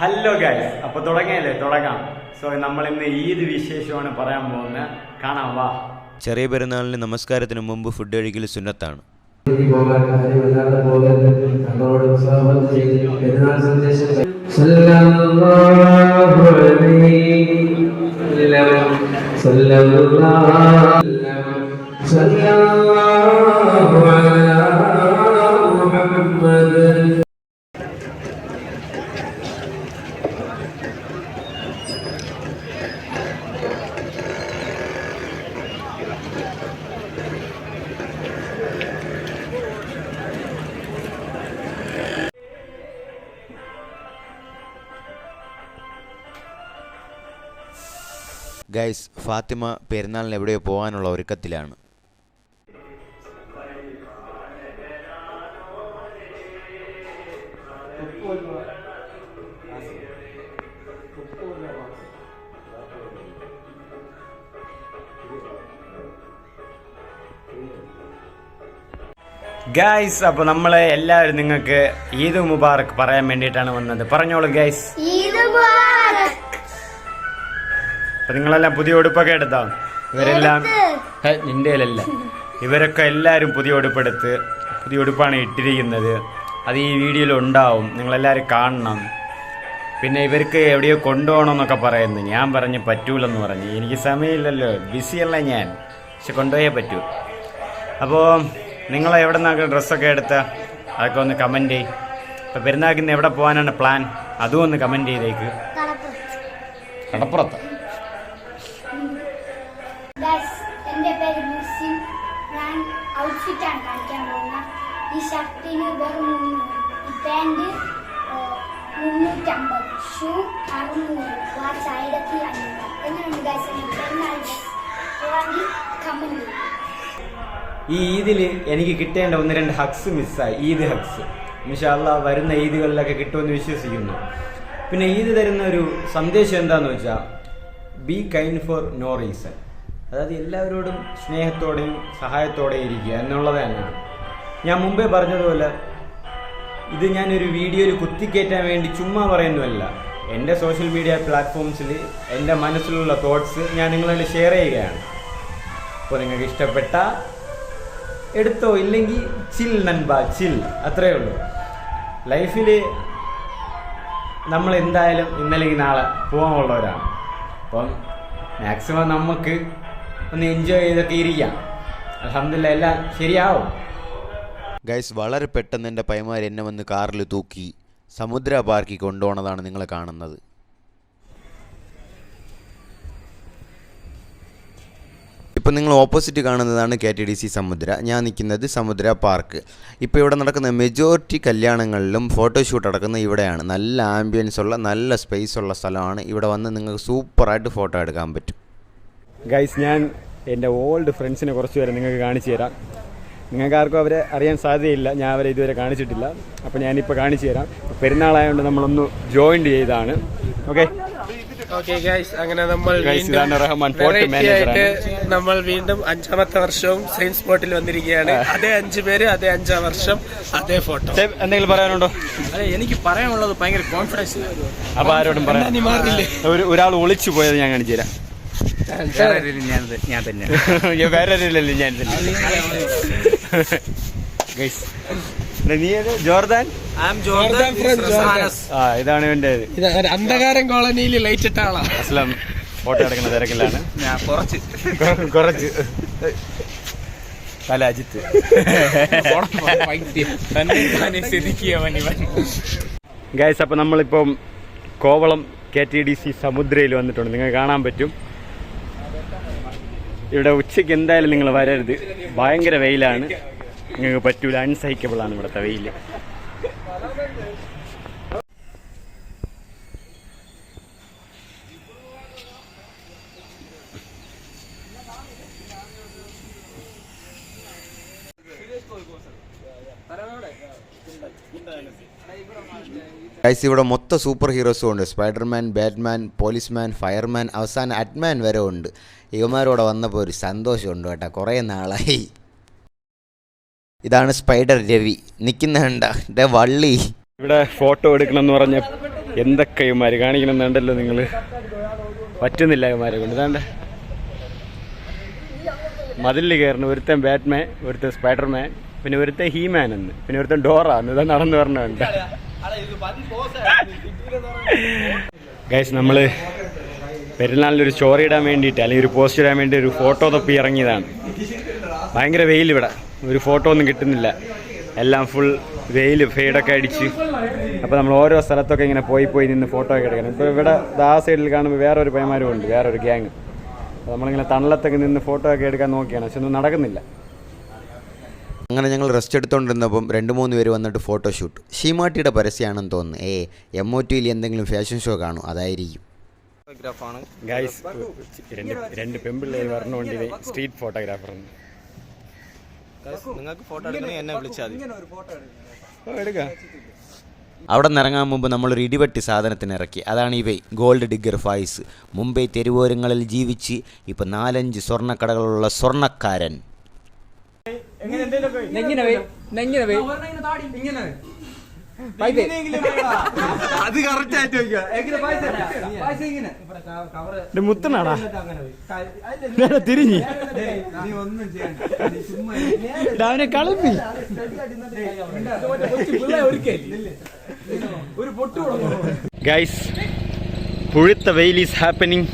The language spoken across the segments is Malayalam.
ഹലോ ഗൈസ് അപ്പോൾ തുടങ്ങിയല്ലേ? തുടങ്ങാം. സോ നമ്മൾ ഇന്ന് ഈദ് വിശേഷമാണ് പറയാൻ പോകുന്നത്. കാണാം വാ. ചെറിയ പെരുന്നാളിന് നമസ്കാരത്തിന് മുമ്പ് ഫുഡ് കഴിക്കൽ സുന്നത്താണ്. സല്ലല്ലാഹു അലൈഹി വസല്ലം ഗൈസ് ഫാത്തിമ പെരുന്നാളിന് എവിടെയോ പോകാനുള്ള ഒരുക്കത്തിലാണ്. ഗൈസ് അപ്പൊ നമ്മളെ എല്ലാവരും നിങ്ങൾക്ക് ഈദ് മുബാറക് പറയാൻ വേണ്ടിയിട്ടാണ് വന്നത്. പറഞ്ഞോളൂ ഗൈസ് അപ്പൊ നിങ്ങളെല്ലാം പുതിയ ഉടുപ്പൊക്കെ എടുത്താ? ഇവരെല്ലാം നിന്റെ ഇവരൊക്കെ എല്ലാവരും പുതിയ ഉടുപ്പെടുത്ത് പുതിയ ഉടുപ്പാണ് ഇട്ടിരിക്കുന്നത്. അത് ഈ വീഡിയോയിൽ ഉണ്ടാവും. നിങ്ങളെല്ലാവരും കാണണം. പിന്നെ ഇവർക്ക് എവിടെയോ കൊണ്ടുപോകണമെന്നൊക്കെ പറയുന്നു. ഞാൻ പറഞ്ഞ് പറ്റൂലെന്ന് പറഞ്ഞു. എനിക്ക് സമയമില്ലല്ലോ. ബിസിയല്ല ഞാൻ. പക്ഷെ കൊണ്ടുപോയേ പറ്റൂ. അപ്പോൾ നിങ്ങൾ എവിടെ നിന്നൊക്കെ ഡ്രസ്സൊക്കെ എടുത്ത? അതൊക്കെ ഒന്ന് കമന്റ് ചെയ്യും. ഇപ്പോൾ പെരുന്നാൾക്കിന്ന് എവിടെ പോകാനാണ് പ്ലാൻ അതും ഒന്ന് കമന്റ് ചെയ്തേക്ക്. കടപ്പുറത്ത് ഔട്ട്ഫിറ്റ് ആണ് കാണിക്കാൻ പോകുന്നത്. ഈ ഷർട്ടിന് വെറും ഈ പാന്റ് മുന്നൂറ്റമ്പത്. ഷൂ അറുന്നൂറ്. വാച്ച് ആയിരത്തി അഞ്ഞൂറ്. എങ്ങനെയുണ്ട് ഗൈസ് ചെയ്യും. ഈ ഈദിൽ എനിക്ക് കിട്ടേണ്ട ഒന്ന് രണ്ട് ഹക്സ് മിസ്സായി ഈദ് ഹക്സ് ഇൻഷാല്ല വരുന്ന ഈദുകളിലൊക്കെ കിട്ടുമെന്ന് വിശ്വസിക്കുന്നു. പിന്നെ ഈദ് തരുന്ന ഒരു സന്ദേശം എന്താണെന്ന് വെച്ചാൽ be kind for no reason അതായത് എല്ലാവരോടും സ്നേഹത്തോടെയും സഹായത്തോടെയും ഇരിക്കുക എന്നുള്ളത് തന്നെയാണ്. ഞാൻ മുമ്പേ പറഞ്ഞതുപോലെ ഇത് ഞാനൊരു വീഡിയോയിൽ കുത്തിക്കയറ്റാൻ വേണ്ടി ചുമ്മാ പറയുന്നതല്ല. എന്റെ സോഷ്യൽ മീഡിയ പ്ലാറ്റ്ഫോംസിൽ എന്റെ മനസ്സിലുള്ള തോട്ട്സ് ഞാൻ നിങ്ങളോട് ഷെയർ ചെയ്യുകയാണ്. അപ്പോൾ നിങ്ങൾക്ക് ഇഷ്ടപ്പെട്ട എടുത്തോ ഇല്ലെങ്കിൽ ചിൽ നൻപ ചിൽ അത്രയേ ഉള്ളൂ. ലൈഫിൽ നമ്മൾ എന്തായാലും ഇന്നല്ലെങ്കിൽ നാളെ പോകാനുള്ളവരാണ് അപ്പം മാക്സിമം നമുക്ക് ഒന്ന് എൻജോയ് ചെയ്തൊക്കെ ഇരിക്കാം. അലഹമില്ല എല്ലാം ശരിയാവും. ഗൈസ് വളരെ പെട്ടെന്ന് എന്റെ പൈമാർ എന്നെ വന്ന് കാറിൽ തൂക്കി സമുദ്ര പാർക്കിൽ കൊണ്ടുപോണതാണ് നിങ്ങൾ കാണുന്നത്. ഇപ്പം നിങ്ങൾ ഓപ്പോസിറ്റ് കാണുന്നതാണ് കെ ടി ഡി സി സമുദ്ര. ഞാൻ നിൽക്കുന്നത് സമുദ്ര പാർക്ക്. ഇപ്പോൾ ഇവിടെ നടക്കുന്ന മെജോറിറ്റി കല്യാണങ്ങളിലും ഫോട്ടോഷൂട്ട് നടക്കുന്ന ഇവിടെയാണ്. നല്ല ആംബിയൻസ് ഉള്ള നല്ല സ്പേസ് ഉള്ള സ്ഥലമാണ്. ഇവിടെ വന്ന് നിങ്ങൾക്ക് സൂപ്പറായിട്ട് ഫോട്ടോ എടുക്കാൻ പറ്റും. ഗൈസ് ഞാൻ എന്റെ ഓൾഡ് ഫ്രണ്ട്സിനെ കുറച്ച് പേരെ നിങ്ങൾക്ക് കാണിച്ചു തരാം. നിങ്ങൾക്ക് ആർക്കും അവരെ അറിയാൻ സാധ്യതയില്ല. ഞാൻ അവരെ ഇതുവരെ കാണിച്ചിട്ടില്ല. അപ്പോൾ ഞാനിപ്പോൾ കാണിച്ചു തരാം. പെരുന്നാളായതുകൊണ്ട് നമ്മളൊന്ന് ജോയിൻ ചെയ്താണ്. ഓക്കെ അങ്ങനെ നമ്മൾ നമ്മൾ വീണ്ടും അഞ്ചാമത്തെ വർഷവും സെയിം സ്പോട്ടിൽ വന്നിരിക്കുകയാണ്. അതേ അഞ്ചു പേര് അതേ അഞ്ചാം വർഷം അതേ ഫോട്ടോ എന്തെങ്കിലും പറയാനുണ്ടോ? അതെ എനിക്ക് പറയാനുള്ളത് ഭയങ്കര കോൺഫിഡൻസ് അപ്പൊ ആരോടും പറയാൻ ഒരു ഒരാൾ ഒളിച്ചു പോയത് ഞാൻ കാണിച്ചു തരാം. ഞാൻ ഞാൻ തന്നെ. വേറെ ഞാൻ തന്നെ. ഗൈസ് നീ ഏത്? ജോർദാൻ. ആ ഇതാണ് എന്റെ ഇത്. അന്ധകാരം കോളനിയിൽ ലൈറ്റ് ഇട്ട ആളാ. അസ്ലം ഫോട്ടോ എടുക്കുന്ന തിരക്കിലാണ്. ഞാൻ കുറച്ച്. കുറച്ച്. തല അജിത്ത്. ഗൈസ് അപ്പൊ നമ്മളിപ്പം Kovalam K T D C സമുദ്രയിൽ വന്നിട്ടുണ്ട്. നിങ്ങൾക്ക് കാണാൻ പറ്റും. ഇവിടെ ഉച്ചയ്ക്ക് എന്തായാലും നിങ്ങൾ വരരുത്. ഭയങ്കര വെയിലാണ്. നിങ്ങൾക്ക് പറ്റൂല. അൺസഹിക്കബിളാണ് ഇവിടുത്തെ വെയിൽ ഗൈസ് ഇവിടെ മൊത്തം സൂപ്പർ ഹീറോസും ഉണ്ട്. സ്പൈഡർമാൻ ബാറ്റ്മാൻ പോലീസ്മാൻ ഫയർമാൻ അവസാനം അറ്റ്മാൻ വരെ ഉണ്ട്. ഇവന്മാരോടെ വന്നപ്പോൾ ഒരു സന്തോഷമുണ്ട് കേട്ടോ. കുറേ നാളായി. ഇതാണ് സ്പൈഡർ രവി നിൽക്കുന്ന കണ്ട. എന്റെ വള്ളി. ഇവിടെ ഫോട്ടോ എടുക്കണം എന്ന് പറഞ്ഞ എന്തൊക്കെ ഇവന്മാർ കാണിക്കണമെന്നുണ്ടല്ലോ നിങ്ങൾ പറ്റുന്നില്ല ഇവന്മാരെ കൊണ്ട്. ഇതാണ്ട്. മതിലിൽ കയറുന്നു ഒരുത്തൻ ബാറ്റ്മാൻ ഒരുത്തൻ സ്പൈഡർമാൻ പിന്നെ ഒരുത്തൻ ഹീമാൻ എന്ന്. പിന്നെ ഒരുത്തൻ ഡോറ എന്ന്. ഇതാ നടന്നു പറഞ്ഞുണ്ട് ഗൈസ് നമ്മൾ പെരുന്നാളിനൊരു സ്റ്റോറി ഇടാൻ വേണ്ടിയിട്ട് അല്ലെങ്കിൽ ഒരു പോസ്റ്റ് ഇടാൻ വേണ്ടി ഒരു ഫോട്ടോ തപ്പി ഇറങ്ങിയതാണ്. ഭയങ്കര വെയിൽ ഇവിടെ. ഒരു ഫോട്ടോ ഒന്നും കിട്ടുന്നില്ല. എല്ലാം ഫുൾ വെയിൽ ഫെയ്ഡൊക്കെ അടിച്ച്. അപ്പോൾ നമ്മൾ ഓരോ സ്ഥലത്തൊക്കെ ഇങ്ങനെ പോയി പോയി നിന്ന് ഫോട്ടോ ഒക്കെ എടുക്കണം. ഇപ്പോൾ ഇവിടെ ദാ ആ സൈഡിൽ കാണുമ്പോൾ വേറെ ഒരു പൈമാരും ഉണ്ട് വേറെ ഒരു ഗ്യാങ് അപ്പോൾ നമ്മളിങ്ങനെ തണലത്തൊക്കെ നിന്ന് ഫോട്ടോ ഒക്കെ എടുക്കാൻ നോക്കിയാണ്. പക്ഷെ ഒന്നും നടക്കുന്നില്ല. അങ്ങനെ ഞങ്ങൾ റെസ്റ്റ് എടുത്തുകൊണ്ടിരുന്നപ്പം രണ്ട് മൂന്ന് പേര് വന്നിട്ട് ഫോട്ടോഷൂട്ട് ഷീമാട്ടിയുടെ പരസ്യമാണെന്ന് തോന്നുന്നു. ഏ എം ഒ ടിയിൽ എന്തെങ്കിലും ഫാഷൻ ഷോ കാണും അതായിരിക്കും. ഗൈസ് രണ്ട് രണ്ട് പെമ്പിള്ളേർ സ്ട്രീറ്റ് നിങ്ങൾക്ക് ഫോട്ടോ എടുക്കണേ എന്നെ വിളിച്ചാൽ മതി. എടുക്കാം. അവിടെ നിറങ്ങാൻ ഇറങ്ങാൻ മുമ്പ് നമ്മളൊരു ഇടിവെട്ടി സാധനത്തിന് ഇറക്കി. അതാണ് ഇവ ഗോൾഡ് ഡിഗർ ഫൈസ് മുംബൈ തെരുവോരങ്ങളിൽ ജീവിച്ച് ഇപ്പോൾ നാലഞ്ച് സ്വർണക്കടകളുള്ള സ്വർണക്കാരൻ. ഇങ്ങനെ അത് കറക്റ്റ് ആയിട്ട് മുത്തനാടാ. തിരിഞ്ഞ്. അവനെ കളപ്പി ഗൈസ് പുഴുത്ത വെയിൽ ഈസ് ഹാപ്പനിങ്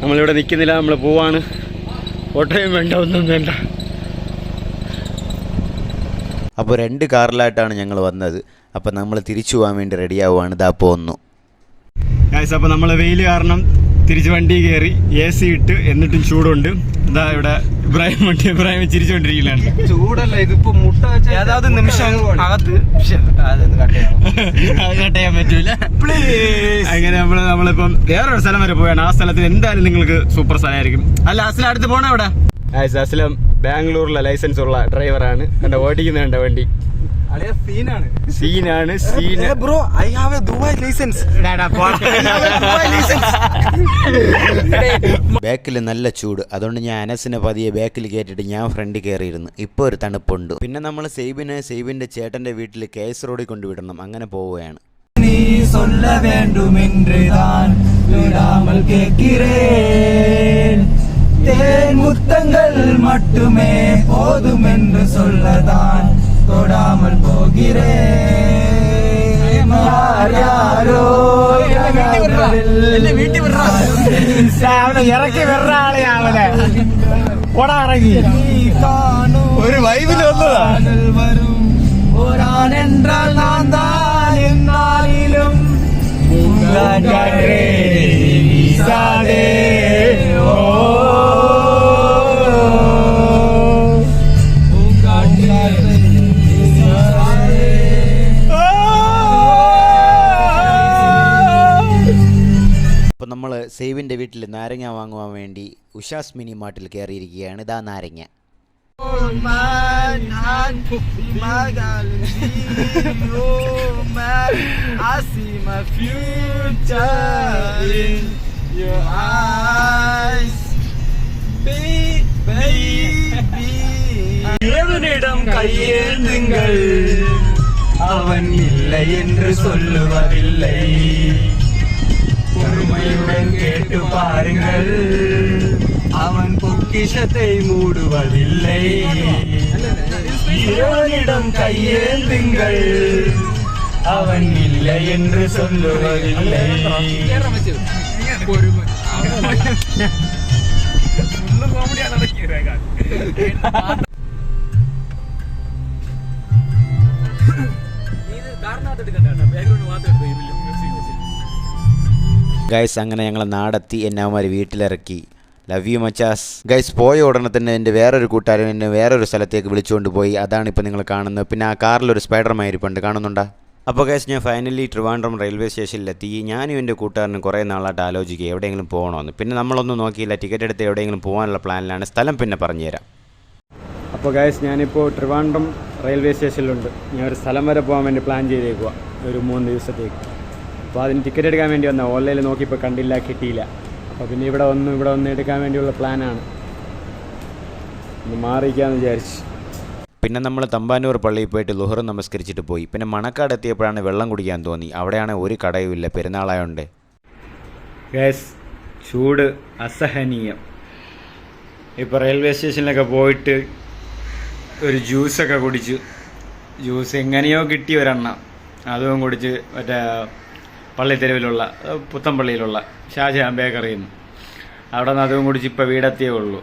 നമ്മളിവിടെ നിൽക്കുന്നില്ല നമ്മൾ പോവാണ്. ഓട്ടോയും വേണ്ട ഒന്നും വേണ്ട. അപ്പോൾ രണ്ട് കാറിലായിട്ടാണ് ഞങ്ങൾ വന്നത്. അപ്പോൾ നമ്മൾ തിരിച്ചു പോകാൻ വേണ്ടി റെഡിയാവുകയാണ് ഇതാ പോന്നു അപ്പോൾ നമ്മൾ വെയിൽ കാരണം തിരിച്ച് വണ്ടി കയറി എ സി ഇട്ട് എന്നിട്ടും ചൂടുണ്ട്. ഇതാ ഇവിടെ ഇബ്രാഹിം വണ്ടി ഇബ്രാഹിം ചിരിച്ചുകൊണ്ടിരിക്കുകയാണ് ചൂടല്ല ഇതിപ്പോ മുട്ട ഏതാവത് നിമിഷം അകത്ത് അത് കട്ട് ചെയ്യാൻ പറ്റൂല. അങ്ങനെ നമ്മൾ നമ്മളിപ്പം വേറൊരു സ്ഥലം വരെ പോയാണ് ആ സ്ഥലത്തിൽ എന്തായാലും നിങ്ങൾക്ക് സൂപ്പർ സ്ഥലമായിരിക്കും. അല്ല അസ്ലം അടുത്ത് പോണ അവിടെ? അസലം ബാംഗ്ലൂരിലെ ലൈസൻസ് ഉള്ള ഡ്രൈവറാണ് കണ്ട ഓടിക്കുന്നുണ്ട് വണ്ടി സീനാണ് സീനാണ് scene bro I have a Dubai license ബാക്കിൽ നല്ല ചൂട് അതുകൊണ്ട് ഞാൻ അനസിനെ പതിയെ ബാക്കിൽ കയറ്റിട്ട് ഞാൻ ഫ്രണ്ട് കയറിയിരുന്നു ഇപ്പോൾ ഒരു തണുപ്പുണ്ട് പിന്നെ നമ്മൾ സെയ്ബിനെ സെയ്ബിൻ്റെ ചേട്ടൻ്റെ വീട്ടിൽ കേസ് റോഡിൽ കൊണ്ടുവിടണം അങ്ങനെ പോവുകയാണ് நீ சொல்ல வேண்டும் என்று தான் விடாமல் கேட்கிறேன் தேன் முத்தங்கள் மட்டுமே போதும் என்று சொல்லதான் தொடாமல் போகிறேன் யார் யாரோ ഇറക്കി വേറെ ആളെ അവനെ ഓടാ ഇറങ്ങി ஒரு வைபில் வரும் ஓரான் என்றால் நான் தான் எந்நாளிலும் பூங்காற்றே வீசாதே ஓ നാരങ്ങ വാങ്ങുവാൻ വേണ്ടി ഉഷാസ് മിനി മാർട്ടിൽ കയറിയിരിക്കുകയാണ്. ഇതാ നാരങ്ങ. hand, magal, man. I see my future in your eyes, baby. எவனிடம் கையேந்துங்கள் அவன் இல்லை என்று சொல்லுவதில்லை பொறுமையுடன் கேட்டு பாருங்கள் அவன் பொக்கிஷத்தை மூடுவதில்லை இறைவனிடம் கையேந்துங்கள் அவன் இல்லை என்று சொல்லுவதில்லை ഗൈസ് അങ്ങനെ ഞങ്ങളെ നാടെത്തി. എന്നെ അവന്മാർ വീട്ടിലിറക്കി. ലവ് യു മച്ചാസ്. ഗൈസ് പോയ ഉടനെ തന്നെ എന്റെ വേറൊരു കൂട്ടുകാരൻ എന്നെ വേറൊരു സ്ഥലത്തേക്ക് വിളിച്ചുകൊണ്ട് പോയി. അതാണ് ഇപ്പോൾ നിങ്ങൾ കാണുന്നത്. പിന്നെ ആ കാറിലൊരു സ്പൈഡർമാൻ ഇരിപ്പുണ്ട്. കാണുന്നുണ്ടോ? അപ്പോൾ ഗൈസ് ഞാൻ ഫൈനലി ട്രിവാൻഡ്രം റെയിൽവേ സ്റ്റേഷനിലെത്തി ഞാനും എന്റെ കൂട്ടുകാരനും കുറേ നാളായിട്ട് ആലോചിക്കുക എവിടെയെങ്കിലും പോകണമെന്ന് പിന്നെ നമ്മളൊന്നും നോക്കിയില്ല. ടിക്കറ്റ് എടുത്ത് എവിടെയെങ്കിലും പോകാനുള്ള പ്ലാനിലാണ് സ്ഥലം പിന്നെ പറഞ്ഞുതരാം. അപ്പോൾ ഗൈസ് ഞാനിപ്പോൾ ട്രിവാൻഡ്രം റെയിൽവേ സ്റ്റേഷനിലുണ്ട് ഞാൻ ഒരു സ്ഥലം വരെ പോകാൻ വേണ്ടി പ്ലാൻ ചെയ്തേക്കുക ഒരു മൂന്ന് ദിവസത്തേക്ക്. അപ്പോൾ അതിന് ടിക്കറ്റ് എടുക്കാൻ വേണ്ടി വന്ന. ഓൺലൈനിൽ നോക്കിയപ്പോൾ കണ്ടില്ല കിട്ടിയില്ല. അപ്പോൾ പിന്നെ ഇവിടെ വന്നു ഇവിടെ വന്ന് എടുക്കാൻ വേണ്ടിയുള്ള പ്ലാനാണ് ഒന്ന് മാറിയിരിക്കാമെന്ന് വിചാരിച്ചു. പിന്നെ നമ്മൾ തമ്പാനൂർ പള്ളിയിൽ പോയിട്ട് ലുഹർ നമസ്കരിച്ചിട്ട് പോയി. പിന്നെ മണക്കാട് എത്തിയപ്പോഴാണ് വെള്ളം കുടിക്കാൻ തോന്നി. അവിടെയാണ് ഒരു കടയുമില്ല പെരുന്നാളായോണ്ട്. ഗ്യാസ് ചൂട് അസഹനീയം. ഇപ്പോൾ റെയിൽവേ സ്റ്റേഷനിലൊക്കെ പോയിട്ട് ഒരു ജ്യൂസൊക്കെ കുടിച്ചു. ജ്യൂസ് എങ്ങനെയോ കിട്ടി ഒരെണ്ണം. അതും കുടിച്ച് മറ്റേ പള്ളിത്തെരുവിലുള്ള പുത്തമ്പള്ളിയിലുള്ള ഷാജഹാൻ ബേക്കറിയിൽ നിന്ന് അവിടെ നിന്ന് അതും കുടിച്ച് ഇപ്പോൾ വീടെത്തിയേ ഉള്ളൂ.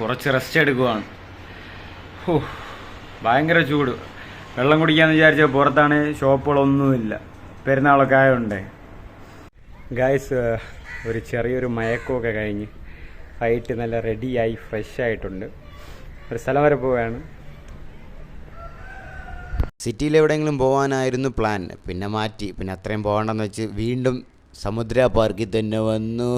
കുറച്ച് റെസ്റ്റ് എടുക്കുവാണ്. ഓ ഭയങ്കര ചൂട്. വെള്ളം കുടിക്കാന്ന് വിചാരിച്ച പുറത്താണ് ഷോപ്പുകളൊന്നുമില്ല. പെരുന്നാളൊക്കെ ആയതുകൊണ്ടേ ഗായ്സ് ഒരു ചെറിയൊരു മയക്കമൊക്കെ കഴിഞ്ഞ് ഫൈറ്റ് നല്ല റെഡിയായി ഫ്രഷ് ആയിട്ടുണ്ട്. ഒരു സ്ഥലം വരെ പോവുകയാണ്. സിറ്റിയിൽ എവിടെയെങ്കിലും പോകാനായിരുന്നു പ്ലാൻ പിന്നെ മാറ്റി. പിന്നെ അത്രയും പോകണ്ടെന്ന് വെച്ച് വീണ്ടും സമുദ്ര പാർക്കിൽ തന്നെ വന്നു.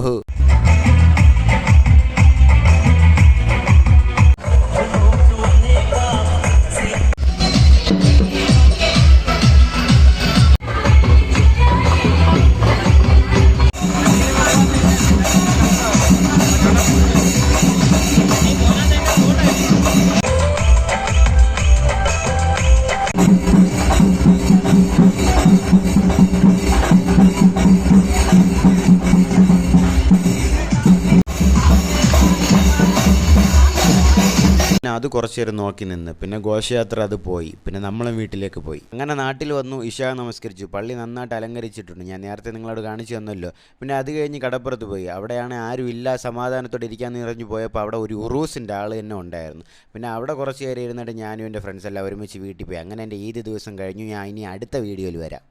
പിന്നെ അത് കുറച്ചു നേരം നോക്കി നിന്ന്. പിന്നെ ഘോഷയാത്ര അത് പോയി. പിന്നെ നമ്മളും വീട്ടിലേക്ക് പോയി. അങ്ങനെ നാട്ടിൽ വന്നു ഇഷ നമസ്കരിച്ചു. പള്ളി നന്നായിട്ട് അലങ്കരിച്ചിട്ടുണ്ട്. ഞാൻ നേരത്തെ നിങ്ങളോട് കാണിച്ചു തന്നല്ലോ. പിന്നെ അത് കഴിഞ്ഞ് കടപ്പുറത്ത് പോയി. അവിടെയാണ് ആരും ഇല്ല സമാധാനത്തോടെ ഇരിക്കാൻ നിറഞ്ഞു പോയപ്പോൾ അവിടെ ഒരു ഉറൂസിന്റെ ആൾ തന്നെ ഉണ്ടായിരുന്നു. പിന്നെ അവിടെ കുറച്ച് നേരം ഇരുന്നിട്ട് ഞാനും എന്റെ ഫ്രണ്ട്സ് എല്ലാം ഒരുമിച്ച് വീട്ടിൽ പോയി. അങ്ങനെ എന്റെ ഈദ് ദിവസം കഴിഞ്ഞു. ഞാൻ ഇനി അടുത്ത വീഡിയോയിൽ വരാം.